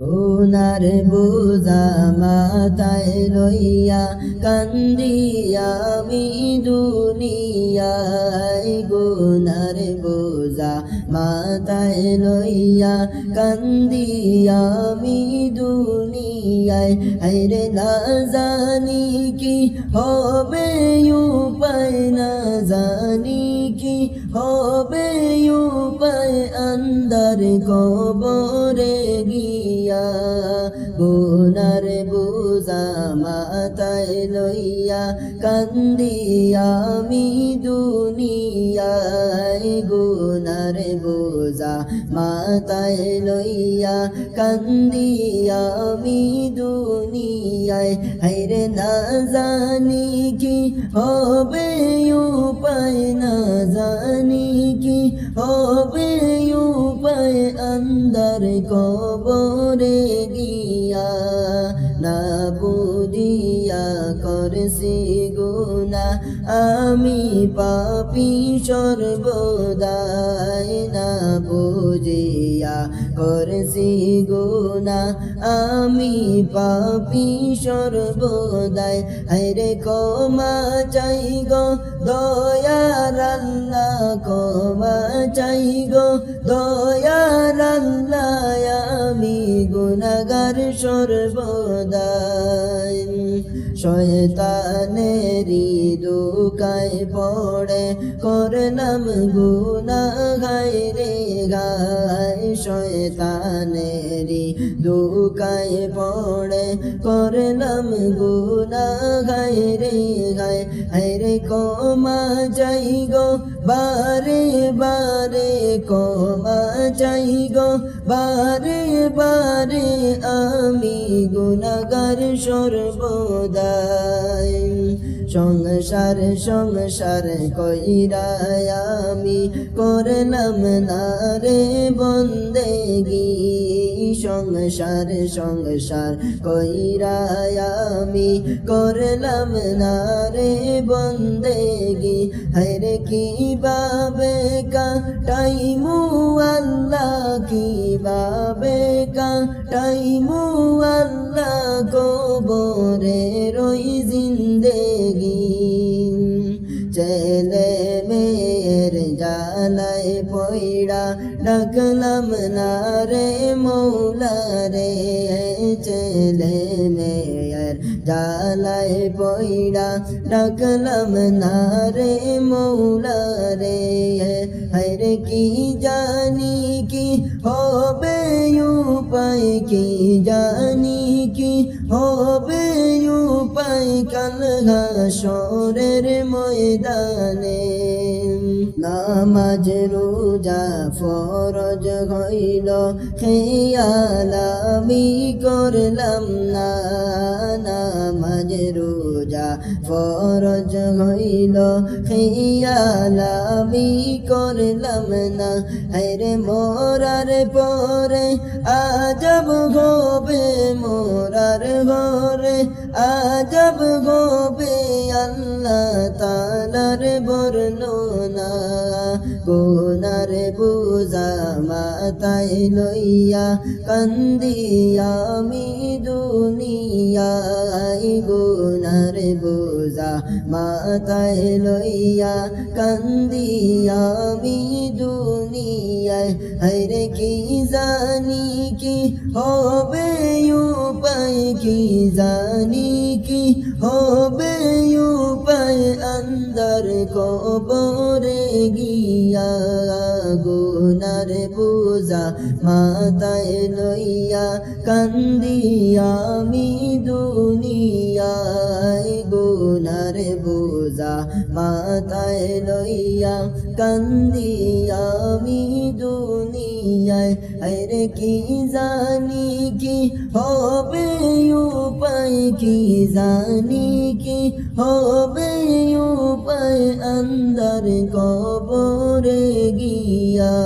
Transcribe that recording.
গুনার বোঝা মাথায় লইয়া কান্দিয়া আমি দুনিয়ায় গুনার বোঝা মাথায় লইয়া কান্দিয়া আমি দুনিয়ায়। হাইরে না জানি কি হবে, উপায় না জানি কি হবে উপায় আন্দার কবরে গিয়া গুনার বুঝা মাথায় লইয়া কান্দিয়া, আমি দুনিয়ায় গুনার বুঝা মাথায় লইয়া কান্দিয়া, আমি দুনিয়ায় হাইরে না জানি কি হবে উপায়, না জানি কি হবে উপায় আন্দার কবরে গিয়া। না বুঝিয়া করছি গুনা আমি পাপি সর্বদাই না বুঝিয়া করছি গুনা আমি পাপি সর্বদাই। হাইরে কমা চাই গো, দয়ার আল্লাহ কমা চাই গো, দয়ার আল্লাহ, আমি গুনাগার সর্বদাই। শয়তানেরি দুকায় পড়ে করলাম গুনা গাই রে গায়। শয়তানেরি দুকায় পড়ে করলাম গুনা গাই রে গায়। রে কমা যাই গো, বারে বারে কমা চাই গো। বারে বারে আমি গুনাগার সর্বদাই। সংসার সংসার কইরায় আমি করলাম না রে বন্দেগি সংসার সংসার কইরায় আমি করলাম না রে বন্দেগি হরে কি বাবে কাটাইমু আল্লাহ কি বাবে কাটাইমু আল্লাহ কবরে রই জিন্দেগি ছেলে পয়ড়া ডাকলাম না রে মৌলা রে ছেলে মেয়ের জালাই পয়ড়া ডাকলাম না রে মৌলা রে হরে কি জানি কি হবে উপায় কি জানি কি হবে উপায় কাল হাসরের ময়দানে নামাজ, রোজা ফরজ হইল। খেয়ালামি করলাম না, নামাজ, রোজা ফরজ হইল। খেয়ালামি করলাম না হরে মোরার পরে আজব হবে, মোরার ঘরে আজব হবে। আল্লাহ তালার বর্ণনা গুনার বুঝা মাতায় লইয়া কান্দিয়া, আমি দুনিয়ায় গুনার বুঝা মাতায় লইয়া কান্দিয়া, আমি দুনিয়ায় হরে কি জানি কি হবে, উপায় কি জানি কি হবে? আন্দার কবরে গিয়া গুনার বুঝা মাতায় লইয়া কান্দিয়া আমি দুনিয়ায় গুনার বুঝা মাতায় লইয়া কান্দিয়া আমি দুনিয়ায় আরে কি জানি কি হবে উপায় কি জানি কি হবে উপায় আন্দার কবরে গিয়া